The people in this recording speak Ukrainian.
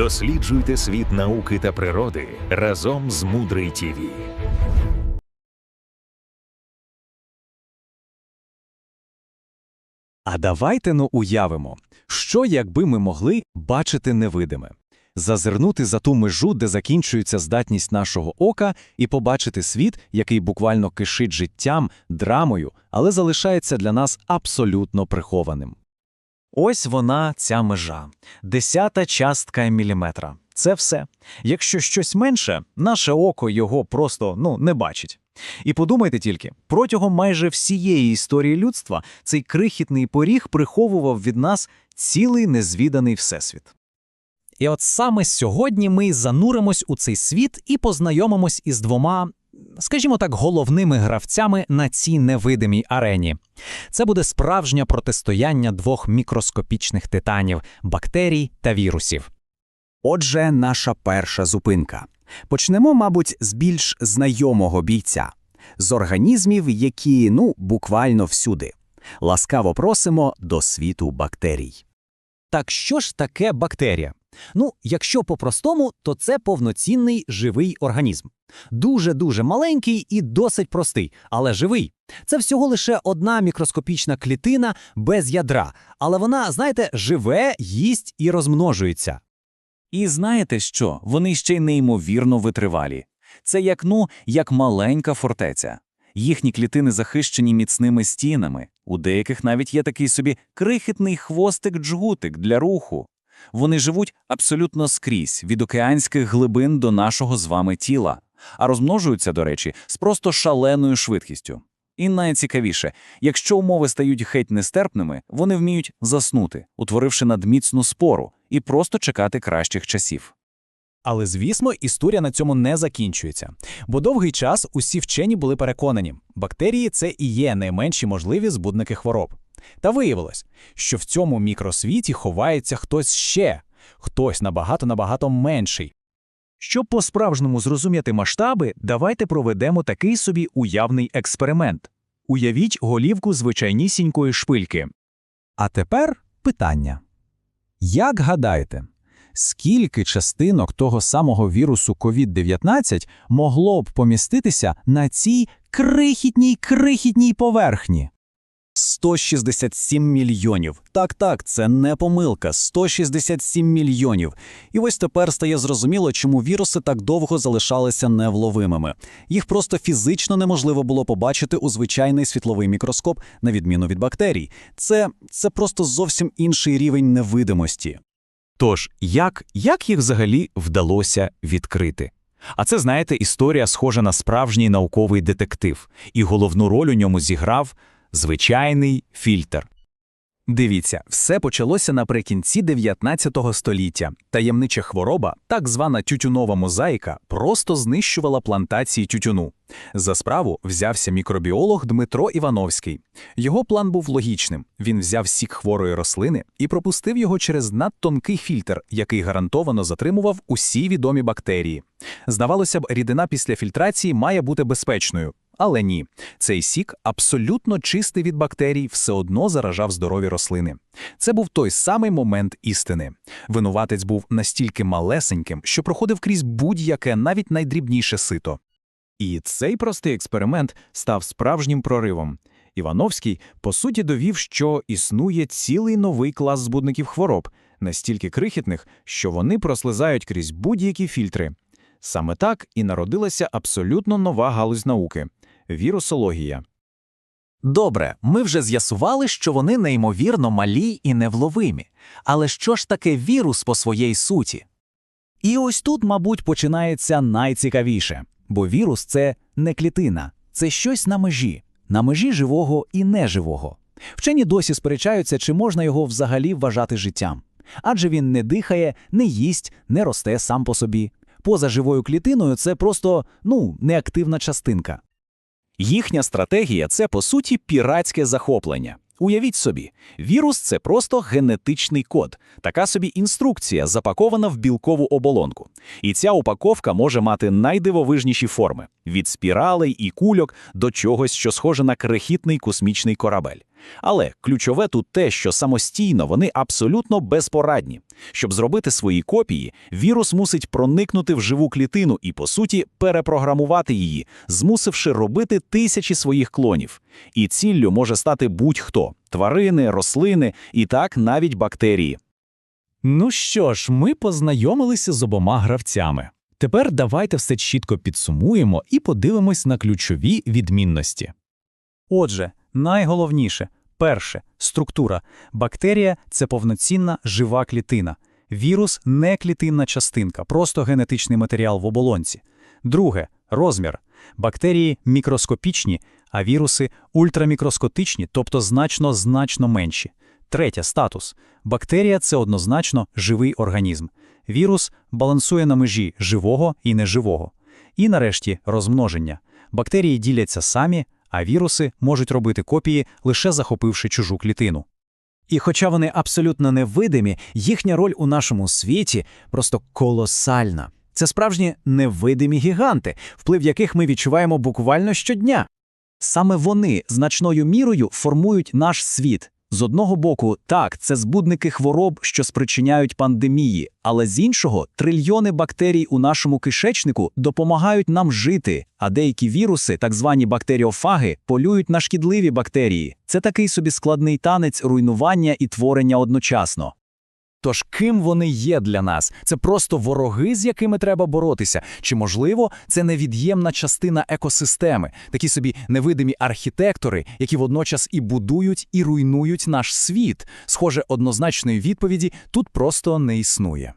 Досліджуйте світ науки та природи разом з Мудрий ТІВІ. А давайте ну уявимо, що якби ми могли бачити невидиме, зазирнути за ту межу, де закінчується здатність нашого ока, і побачити світ, який буквально кишить життям, драмою, але залишається для нас абсолютно прихованим. Ось вона, ця межа, десята частка міліметра. Це все. Якщо щось менше, наше око його просто ну не бачить. І подумайте тільки, протягом майже всієї історії людства цей крихітний поріг приховував від нас цілий незвіданий всесвіт. І от саме сьогодні ми зануримось у цей світ і познайомимось із двома, скажімо так, головними гравцями на цій невидимій арені. Це буде справжнє протистояння двох мікроскопічних титанів бактерій та вірусів. Отже, наша перша зупинка. Почнемо, мабуть, з більш знайомого бійця, з організмів, які, ну, буквально всюди. Ласкаво просимо до світу бактерій. Так що ж таке бактерія? Ну, якщо по-простому, то це повноцінний живий організм. Дуже-дуже маленький і досить простий, але живий. Це всього лише одна мікроскопічна клітина без ядра, але вона, знаєте, живе, їсть і розмножується. І знаєте що? Вони ще й неймовірно витривалі. Це як ну, як маленька фортеця. Їхні клітини захищені міцними стінами. У деяких навіть є такий собі крихітний хвостик-джгутик для руху. Вони живуть абсолютно скрізь, від океанських глибин до нашого з вами тіла, а розмножуються, до речі, з просто шаленою швидкістю. І найцікавіше, якщо умови стають геть нестерпними, вони вміють заснути, утворивши надміцну спору, і просто чекати кращих часів. Але, звісно, історія на цьому не закінчується. Бо довгий час усі вчені були переконані, бактерії це і є найменші можливі збудники хвороб. Та виявилось, що в цьому мікросвіті ховається хтось ще, хтось набагато-набагато менший. Щоб по-справжньому зрозуміти масштаби, давайте проведемо такий собі уявний експеримент. Уявіть голівку звичайнісінької шпильки. А тепер питання. Як гадаєте, скільки частинок того самого вірусу COVID-19 могло б поміститися на цій крихітній крихітній поверхні? 167 мільйонів. Так, так, це не помилка. 167 мільйонів. І ось тепер стає зрозуміло, чому віруси так довго залишалися невловимими. Їх просто фізично неможливо було побачити у звичайний світловий мікроскоп, на відміну від бактерій. Це, це просто зовсім інший рівень невидимості. Тож, як, як їх взагалі вдалося відкрити? А це, знаєте, історія схожа на справжній науковий детектив, і головну роль у ньому зіграв звичайний фільтр. Дивіться, все почалося наприкінці 19 століття. Таємнича хвороба, так звана тютюнова мозаїка, просто знищувала плантації тютюну. За справу взявся мікробіолог Дмитро Івановський. Його план був логічним. Він взяв сік хворої рослини і пропустив його через надтонкий фільтр, який гарантовано затримував усі відомі бактерії. Здавалося б, рідина після фільтрації має бути безпечною. Але ні, цей сік, абсолютно чистий від бактерій, все одно заражав здорові рослини. Це був той самий момент істини. Винуватець був настільки малесеньким, що проходив крізь будь-яке, навіть найдрібніше сито. І цей простий експеримент став справжнім проривом. Івановський, по суті, довів, що існує цілий новий клас збудників хвороб, настільки крихітних, що вони прослизають крізь будь-які фільтри. Саме так і народилася абсолютно нова галузь науки вірусологія. Добре, ми вже з'ясували, що вони неймовірно малі і невловимі. Але що ж таке вірус по своїй суті? І ось тут, мабуть, починається найцікавіше, бо вірус це не клітина, це щось на межі, на межі живого і неживого. Вчені досі сперечаються, чи можна його взагалі вважати життям. Адже він не дихає, не їсть, не росте сам по собі. Поза живою клітиною це просто ну, неактивна частинка. Їхня стратегія це по суті піратське захоплення. Уявіть собі, вірус це просто генетичний код, така собі інструкція, запакована в білкову оболонку. І ця упаковка може мати найдивовижніші форми: від спіралей і кульок до чогось, що схоже на крихітний космічний корабель. Але ключове тут те, що самостійно вони абсолютно безпорадні. Щоб зробити свої копії, вірус мусить проникнути в живу клітину і, по суті, перепрограмувати її, змусивши робити тисячі своїх клонів. І ціллю може стати будь-хто – тварини, рослини і так навіть бактерії. Ну що ж, ми познайомилися з обома гравцями. Тепер давайте все чітко підсумуємо і подивимось на ключові відмінності. Отже, найголовніше перше структура. Бактерія це повноцінна жива клітина. Вірус не клітинна частинка, просто генетичний матеріал в оболонці. Друге розмір. Бактерії мікроскопічні, а віруси ультрамікроскопічні, тобто значно значно менші. Третє статус. Бактерія це однозначно живий організм. Вірус балансує на межі живого і неживого. І нарешті розмноження. Бактерії діляться самі, а віруси можуть робити копії, лише захопивши чужу клітину. І хоча вони абсолютно невидимі, їхня роль у нашому світі просто колосальна. Це справжні невидимі гіганти, вплив яких ми відчуваємо буквально щодня. Саме вони значною мірою формують наш світ. З одного боку, так, це збудники хвороб, що спричиняють пандемії, але з іншого, трильйони бактерій у нашому кишечнику допомагають нам жити, а деякі віруси, так звані бактеріофаги, полюють на шкідливі бактерії. Це такий собі складний танець руйнування і творення одночасно. Тож ким вони є для нас? Це просто вороги, з якими треба боротися? Чи, можливо, це невід'ємна частина екосистеми, такі собі невидимі архітектори, які водночас і будують, і руйнують наш світ? Схоже, однозначної відповіді тут просто не існує.